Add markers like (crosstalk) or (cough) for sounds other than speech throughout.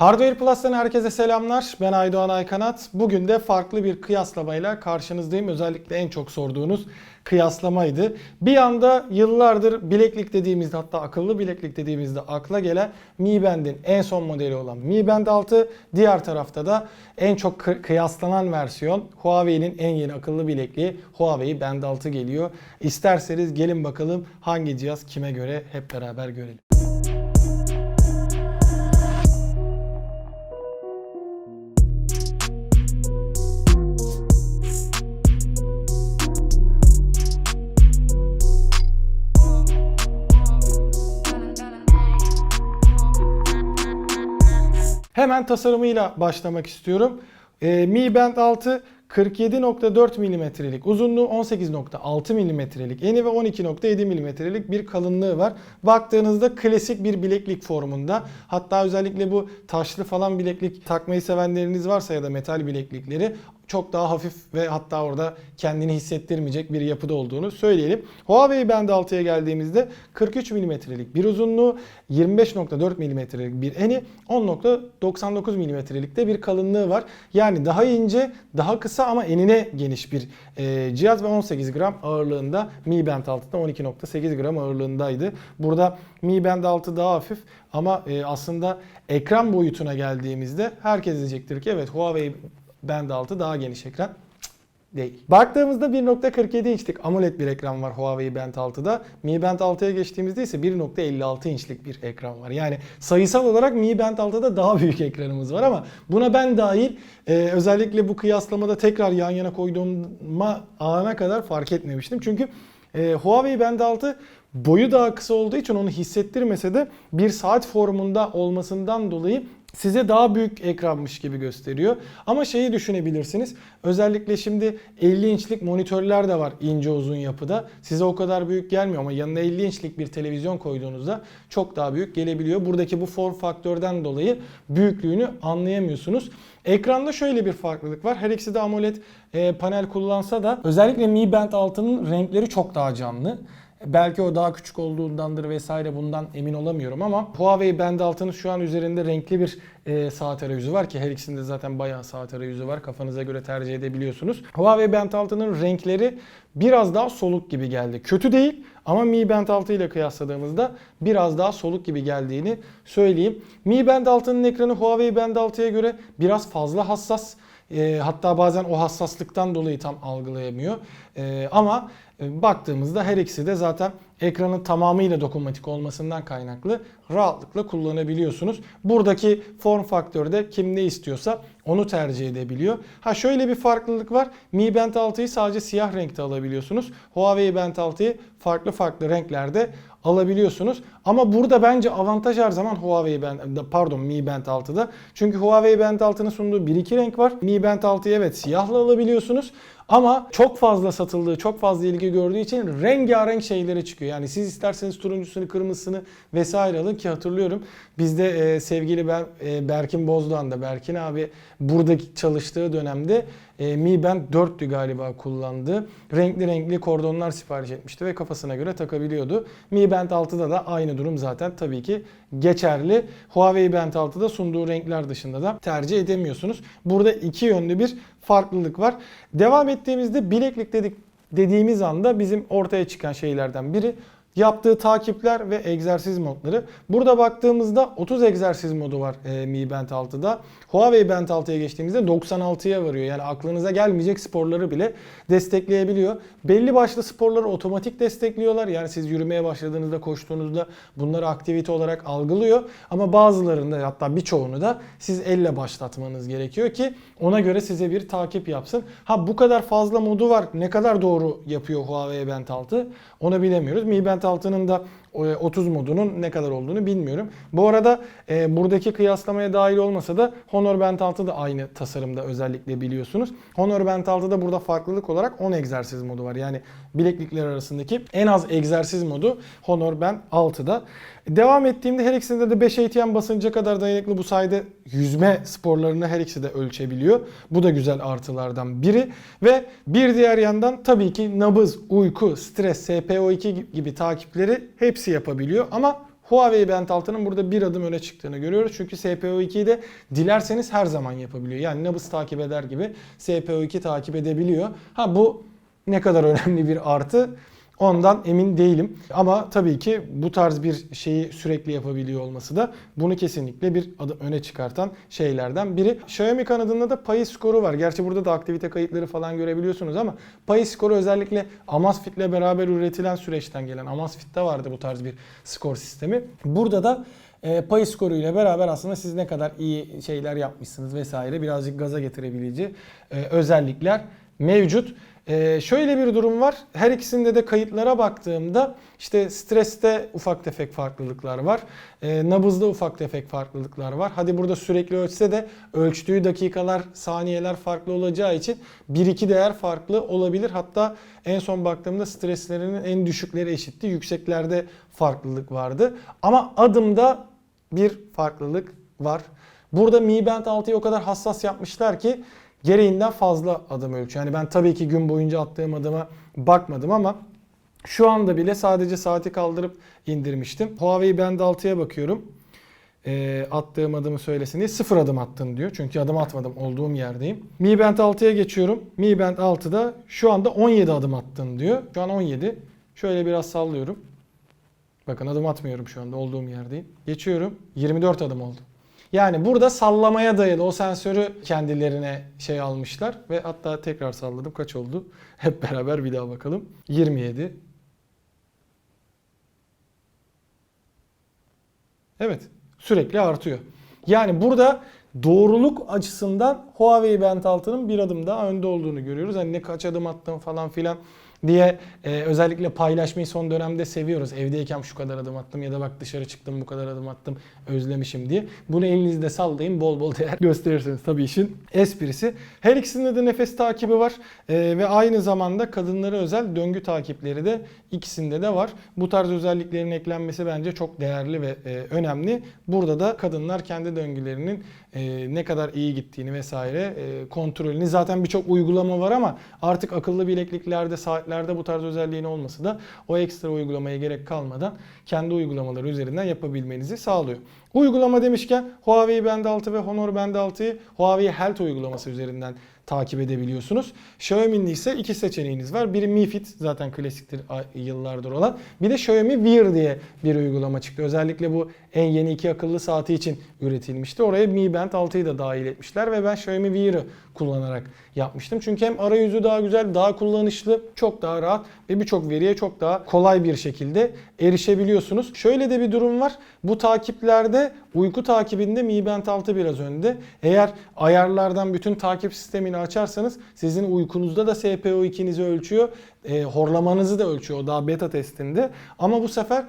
Hardware Plus'tan herkese selamlar. Ben Aydoğan Aykanat. Bugün de farklı bir kıyaslamayla karşınızdayım. Özellikle en çok sorduğunuz kıyaslamaydı. Bir anda yıllardır bileklik dediğimizde hatta akıllı bileklik dediğimizde akla gelen Mi Band'in en son modeli olan Mi Band 6. Diğer tarafta da en çok kı- kıyaslanan versiyon Huawei'nin en yeni akıllı bilekliği Huawei Band 6 geliyor. İsterseniz gelin bakalım hangi cihaz kime göre hep beraber görelim. Hemen tasarımıyla başlamak istiyorum. Ee, Mi Band 6 47.4 milimetrelik uzunluğu 18.6 milimetrelik eni ve 12.7 milimetrelik bir kalınlığı var. Baktığınızda klasik bir bileklik formunda. Hatta özellikle bu taşlı falan bileklik takmayı sevenleriniz varsa ya da metal bileklikleri çok daha hafif ve hatta orada kendini hissettirmeyecek bir yapıda olduğunu söyleyelim. Huawei Band 6'ya geldiğimizde 43 milimetrelik bir uzunluğu, 25.4 milimetrelik bir eni, 10.99 milimetrelik de bir kalınlığı var. Yani daha ince, daha kısa ama enine geniş bir e, cihaz ve 18 gram ağırlığında Mi Band 6'da 12.8 gram ağırlığındaydı. Burada Mi Band 6 daha hafif ama e, aslında ekran boyutuna geldiğimizde herkes diyecektir ki evet Huawei Band 6 daha geniş ekran. Değil. Baktığımızda 1.47 inçlik AMOLED bir ekran var Huawei Band 6'da. Mi Band 6'ya geçtiğimizde ise 1.56 inçlik bir ekran var. Yani sayısal olarak Mi Band 6'da daha büyük ekranımız var ama buna ben dahil e, özellikle bu kıyaslamada tekrar yan yana koyduğuma ana kadar fark etmemiştim. Çünkü e, Huawei Band 6 boyu daha kısa olduğu için onu hissettirmese de bir saat formunda olmasından dolayı size daha büyük ekranmış gibi gösteriyor. Ama şeyi düşünebilirsiniz. Özellikle şimdi 50 inçlik monitörler de var ince uzun yapıda. Size o kadar büyük gelmiyor ama yanına 50 inçlik bir televizyon koyduğunuzda çok daha büyük gelebiliyor. Buradaki bu form faktörden dolayı büyüklüğünü anlayamıyorsunuz. Ekranda şöyle bir farklılık var. Her ikisi de AMOLED e, panel kullansa da özellikle Mi Band 6'nın renkleri çok daha canlı. Belki o daha küçük olduğundandır vesaire bundan emin olamıyorum ama Huawei Band 6'nın şu an üzerinde renkli bir e, saat arayüzü var ki her ikisinde zaten bayağı saat arayüzü var. Kafanıza göre tercih edebiliyorsunuz. Huawei Band 6'nın renkleri biraz daha soluk gibi geldi. Kötü değil ama Mi Band 6 ile kıyasladığımızda biraz daha soluk gibi geldiğini söyleyeyim. Mi Band 6'nın ekranı Huawei Band 6'ya göre biraz fazla hassas. E, hatta bazen o hassaslıktan dolayı tam algılayamıyor. E, ama baktığımızda her ikisi de zaten ekranın tamamıyla dokunmatik olmasından kaynaklı rahatlıkla kullanabiliyorsunuz. Buradaki form faktörde kim ne istiyorsa onu tercih edebiliyor. Ha şöyle bir farklılık var. Mi Band 6'yı sadece siyah renkte alabiliyorsunuz. Huawei Band 6'yı farklı farklı renklerde alabiliyorsunuz. Ama burada bence avantaj her zaman Huawei Band pardon Mi Band 6'da. Çünkü Huawei Band 6'nın sunduğu 1-2 renk var. Mi Band 6'yı evet siyahla alabiliyorsunuz. Ama çok fazla satıldığı, çok fazla ilgi gördüğü için rengarenk şeylere çıkıyor. Yani siz isterseniz turuncusunu, kırmızısını vesaire alın ki hatırlıyorum. Bizde e, sevgili Ber, e, Berkin Bozdoğan da Berkin abi buradaki çalıştığı dönemde e, Mi Band 4'tü galiba kullandı. Renkli renkli kordonlar sipariş etmişti ve kafasına göre takabiliyordu. Mi Band 6'da da aynı durum zaten tabii ki geçerli. Huawei Band 6'da sunduğu renkler dışında da tercih edemiyorsunuz. Burada iki yönlü bir farklılık var. Devam ettiğimizde bileklik dedik dediğimiz anda bizim ortaya çıkan şeylerden biri yaptığı takipler ve egzersiz modları. Burada baktığımızda 30 egzersiz modu var e, Mi Band 6'da. Huawei Band 6'ya geçtiğimizde 96'ya varıyor. Yani aklınıza gelmeyecek sporları bile destekleyebiliyor. Belli başlı sporları otomatik destekliyorlar. Yani siz yürümeye başladığınızda, koştuğunuzda bunları aktivite olarak algılıyor. Ama bazılarında hatta birçoğunu da siz elle başlatmanız gerekiyor ki ona göre size bir takip yapsın. Ha bu kadar fazla modu var. Ne kadar doğru yapıyor Huawei Band 6? Onu bilemiyoruz. Mi Band 6'nın da 30 modunun ne kadar olduğunu bilmiyorum. Bu arada e, buradaki kıyaslamaya dahil olmasa da Honor Band 6 da aynı tasarımda özellikle biliyorsunuz. Honor Band 6'da burada farklılık olarak 10 egzersiz modu var. Yani bileklikler arasındaki en az egzersiz modu Honor Band 6'da. Devam ettiğimde her ikisinde de 5 ATM basınca kadar dayanıklı bu sayede yüzme sporlarını her ikisi de ölçebiliyor. Bu da güzel artılardan biri. Ve bir diğer yandan tabii ki nabız, uyku, stres, SPO2 gibi takipleri hepsi yapabiliyor. Ama Huawei Band 6'nın burada bir adım öne çıktığını görüyoruz. Çünkü SPO2'yi de dilerseniz her zaman yapabiliyor. Yani nabız takip eder gibi SPO2 takip edebiliyor. Ha bu ne kadar önemli bir artı ondan emin değilim. Ama tabii ki bu tarz bir şeyi sürekli yapabiliyor olması da bunu kesinlikle bir adım öne çıkartan şeylerden biri. Xiaomi kanadında da payı skoru var. Gerçi burada da aktivite kayıtları falan görebiliyorsunuz ama payı skoru özellikle Amazfit ile beraber üretilen süreçten gelen Amazfit'te vardı bu tarz bir skor sistemi. Burada da e, pay skoru ile beraber aslında siz ne kadar iyi şeyler yapmışsınız vesaire birazcık gaza getirebilici e, özellikler mevcut. Ee, şöyle bir durum var. Her ikisinde de kayıtlara baktığımda işte streste ufak tefek farklılıklar var. Ee, nabızda ufak tefek farklılıklar var. Hadi burada sürekli ölçse de ölçtüğü dakikalar, saniyeler farklı olacağı için 1-2 değer farklı olabilir. Hatta en son baktığımda streslerinin en düşükleri eşitti. Yükseklerde farklılık vardı. Ama adımda bir farklılık var. Burada Mi Band 6'yı o kadar hassas yapmışlar ki gereğinden fazla adım ölçüyor. Yani ben tabii ki gün boyunca attığım adıma bakmadım ama şu anda bile sadece saati kaldırıp indirmiştim. Huawei Band 6'ya bakıyorum. E, attığım adımı söylesin diye sıfır adım attın diyor. Çünkü adım atmadım olduğum yerdeyim. Mi Band 6'ya geçiyorum. Mi Band 6'da şu anda 17 adım attın diyor. Şu an 17. Şöyle biraz sallıyorum. Bakın adım atmıyorum şu anda olduğum yerdeyim. Geçiyorum. 24 adım oldu. Yani burada sallamaya dayalı o sensörü kendilerine şey almışlar ve hatta tekrar salladım. Kaç oldu? (laughs) Hep beraber bir daha bakalım. 27. Evet. Sürekli artıyor. Yani burada doğruluk açısından Huawei Band 6'nın bir adım daha önde olduğunu görüyoruz. Hani ne kaç adım attım falan filan diye e, özellikle paylaşmayı son dönemde seviyoruz. Evdeyken şu kadar adım attım ya da bak dışarı çıktım bu kadar adım attım özlemişim diye. Bunu elinizde sallayın bol bol değer (laughs) gösterirsiniz tabii işin esprisi. Her ikisinde de nefes takibi var E, ve aynı zamanda kadınlara özel döngü takipleri de ikisinde de var. Bu tarz özelliklerin eklenmesi bence çok değerli ve e, önemli. Burada da kadınlar kendi döngülerinin e, ne kadar iyi gittiğini vesaire e, kontrolünü zaten birçok uygulama var ama artık akıllı bilekliklerde saatlerde bu tarz özelliğin olması da o ekstra uygulamaya gerek kalmadan kendi uygulamaları üzerinden yapabilmenizi sağlıyor. Uygulama demişken Huawei Band 6 ve Honor Band 6'yı Huawei Health uygulaması üzerinden takip edebiliyorsunuz. Xiaomi'nin ise iki seçeneğiniz var. Biri Mi Fit zaten klasiktir yıllardır olan. Bir de Xiaomi Wear diye bir uygulama çıktı. Özellikle bu en yeni iki akıllı saati için üretilmişti. Oraya Mi Band 6'yı da dahil etmişler ve ben Xiaomi Wear'ı kullanarak yapmıştım. Çünkü hem arayüzü daha güzel, daha kullanışlı, çok daha rahat ve birçok veriye çok daha kolay bir şekilde erişebiliyorsunuz. Şöyle de bir durum var. Bu takiplerde uyku takibinde Mi Band 6 biraz önde. Eğer ayarlardan bütün takip sistemini açarsanız sizin uykunuzda da SPO2'nizi ölçüyor. E, horlamanızı da ölçüyor. Daha beta testinde. Ama bu sefer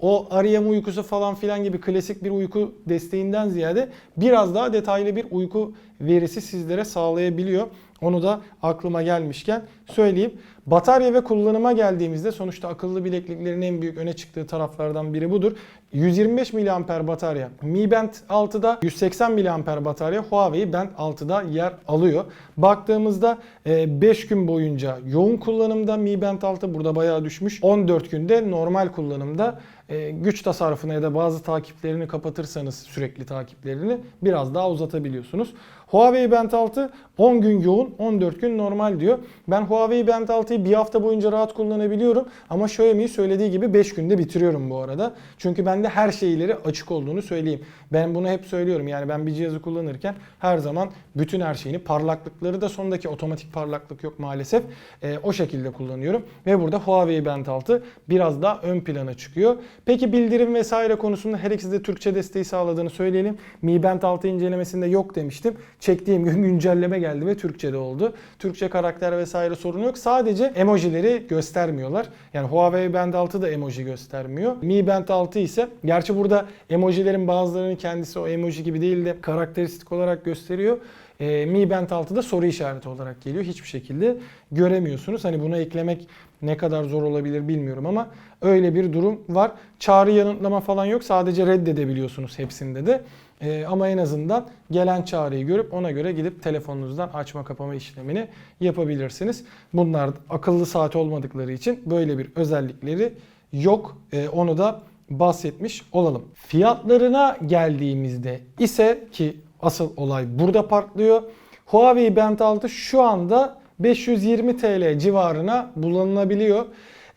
o REM uykusu falan filan gibi klasik bir uyku desteğinden ziyade biraz daha detaylı bir uyku verisi sizlere sağlayabiliyor. Onu da aklıma gelmişken söyleyeyim. Batarya ve kullanıma geldiğimizde sonuçta akıllı bilekliklerin en büyük öne çıktığı taraflardan biri budur. 125 mAh batarya Mi Band 6'da 180 mAh batarya Huawei Band 6'da yer alıyor. Baktığımızda 5 gün boyunca yoğun kullanımda Mi Band 6 burada bayağı düşmüş. 14 günde normal kullanımda e, güç tasarrufuna ya da bazı takiplerini kapatırsanız sürekli takiplerini biraz daha uzatabiliyorsunuz. Huawei Band 6 10 gün yoğun 14 gün normal diyor. Ben Huawei Band 6'yı bir hafta boyunca rahat kullanabiliyorum ama Xiaomi'yi söylediği gibi 5 günde bitiriyorum bu arada. Çünkü bende her şeyleri açık olduğunu söyleyeyim. Ben bunu hep söylüyorum yani ben bir cihazı kullanırken her zaman bütün her şeyini parlaklıkları da sondaki otomatik parlaklık yok maalesef. E, o şekilde kullanıyorum ve burada Huawei Band 6 biraz daha ön plana çıkıyor. Peki bildirim vesaire konusunda her ikisi de Türkçe desteği sağladığını söyleyelim. Mi Band 6 incelemesinde yok demiştim. Çektiğim gün güncelleme geldi ve Türkçe'de oldu. Türkçe karakter vesaire sorun yok. Sadece emojileri göstermiyorlar. Yani Huawei Band 6 da emoji göstermiyor. Mi Band 6 ise gerçi burada emojilerin bazılarının kendisi o emoji gibi değil de karakteristik olarak gösteriyor. E, Mi Band 6'da soru işareti olarak geliyor. Hiçbir şekilde göremiyorsunuz. Hani bunu eklemek ne kadar zor olabilir bilmiyorum ama öyle bir durum var. Çağrı yanıtlama falan yok. Sadece reddedebiliyorsunuz hepsinde de. Ee, ama en azından gelen çağrıyı görüp ona göre gidip telefonunuzdan açma kapama işlemini yapabilirsiniz. Bunlar akıllı saat olmadıkları için böyle bir özellikleri yok. Ee, onu da bahsetmiş olalım. Fiyatlarına geldiğimizde ise ki asıl olay burada patlıyor. Huawei Band 6 şu anda 520 TL civarına bulunabiliyor.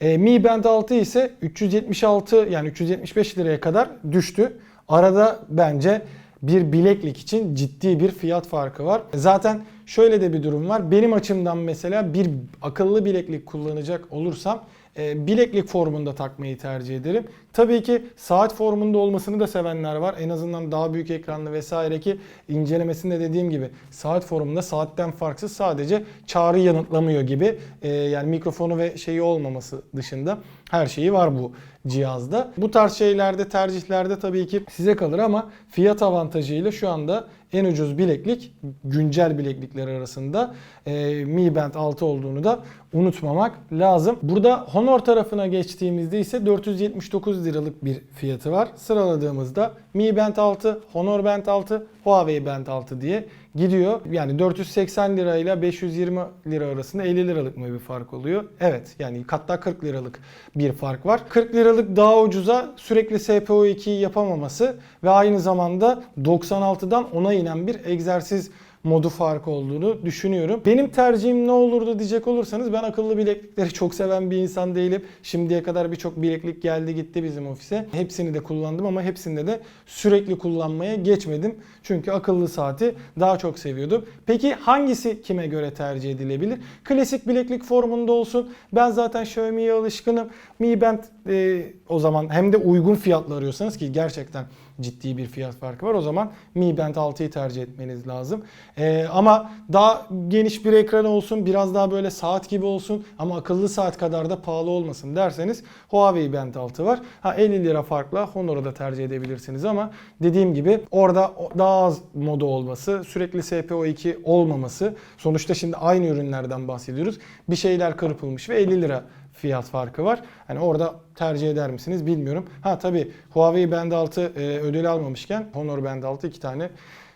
E, Mi Band 6 ise 376 yani 375 liraya kadar düştü. Arada bence bir bileklik için ciddi bir fiyat farkı var. Zaten şöyle de bir durum var. Benim açımdan mesela bir akıllı bileklik kullanacak olursam e, bileklik formunda takmayı tercih ederim. Tabii ki saat formunda olmasını da sevenler var. En azından daha büyük ekranlı vesaire ki incelemesinde dediğim gibi saat formunda saatten farksız sadece çağrı yanıtlamıyor gibi. E, yani mikrofonu ve şeyi olmaması dışında her şeyi var bu cihazda. Bu tarz şeylerde tercihlerde tabii ki size kalır ama fiyat avantajıyla şu anda en ucuz bileklik güncel bileklikler arasında e, Mi Band 6 olduğunu da unutmamak lazım. Burada Honor tarafına geçtiğimizde ise 479 liralık bir fiyatı var. Sıraladığımızda Mi Band 6, Honor Band 6, Huawei Band 6 diye gidiyor. Yani 480 lirayla 520 lira arasında 50 liralık mı bir fark oluyor? Evet yani hatta 40 liralık bir fark var. 40 liralık daha ucuza sürekli SPO2'yi yapamaması ve aynı zamanda 96'dan 10'a inen bir egzersiz modu farkı olduğunu düşünüyorum. Benim tercihim ne olurdu diyecek olursanız ben akıllı bileklikleri (laughs) çok seven bir insan değilim. Şimdiye kadar birçok bileklik geldi gitti bizim ofise. Hepsini de kullandım ama hepsinde de sürekli kullanmaya geçmedim. Çünkü akıllı saati daha çok seviyordum. Peki hangisi kime göre tercih edilebilir? Klasik bileklik formunda olsun. Ben zaten Xiaomi'ye alışkınım. Mi Band e, o zaman hem de uygun fiyatlı arıyorsanız ki gerçekten ciddi bir fiyat farkı var. O zaman Mi Band 6'yı tercih etmeniz lazım. Ee, ama daha geniş bir ekran olsun, biraz daha böyle saat gibi olsun ama akıllı saat kadar da pahalı olmasın derseniz Huawei Band 6 var. Ha 50 lira farkla Honor'u da tercih edebilirsiniz ama dediğim gibi orada daha az modu olması, sürekli SPO2 olmaması. Sonuçta şimdi aynı ürünlerden bahsediyoruz. Bir şeyler kırpılmış ve 50 lira fiyat farkı var. Hani orada tercih eder misiniz bilmiyorum. Ha tabii Huawei Band 6 e, ödül almamışken Honor Band 6 iki tane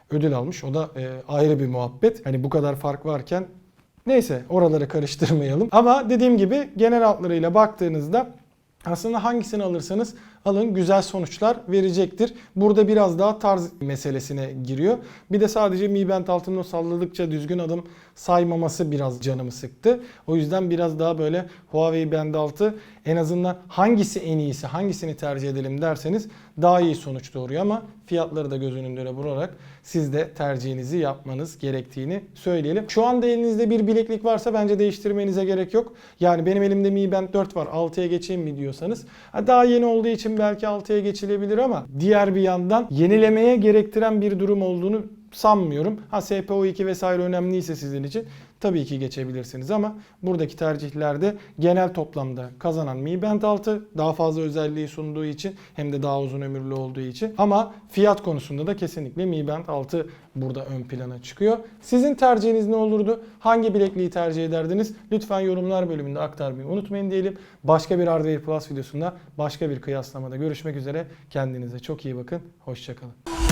ödül almış. O da e, ayrı bir muhabbet. Hani bu kadar fark varken neyse oraları karıştırmayalım. Ama dediğim gibi genel hatlarıyla baktığınızda aslında hangisini alırsanız alın güzel sonuçlar verecektir. Burada biraz daha tarz meselesine giriyor. Bir de sadece Mi Band 6'nın salladıkça düzgün adım saymaması biraz canımı sıktı. O yüzden biraz daha böyle Huawei Band 6 en azından hangisi en iyisi, hangisini tercih edelim derseniz daha iyi sonuç doğuruyor ama fiyatları da göz önünde bularak siz de tercihinizi yapmanız gerektiğini söyleyelim. Şu anda elinizde bir bileklik varsa bence değiştirmenize gerek yok. Yani benim elimde Mi Band 4 var 6'ya geçeyim mi diyorsanız daha yeni olduğu için belki 6'ya geçilebilir ama diğer bir yandan yenilemeye gerektiren bir durum olduğunu sanmıyorum. Ha SPO2 vesaire önemliyse sizin için tabii ki geçebilirsiniz ama buradaki tercihlerde genel toplamda kazanan Mi Band 6 daha fazla özelliği sunduğu için hem de daha uzun ömürlü olduğu için ama fiyat konusunda da kesinlikle Mi Band 6 burada ön plana çıkıyor. Sizin tercihiniz ne olurdu? Hangi bilekliği tercih ederdiniz? Lütfen yorumlar bölümünde aktarmayı unutmayın diyelim. Başka bir Hardware Plus videosunda başka bir kıyaslamada görüşmek üzere. Kendinize çok iyi bakın. Hoşçakalın.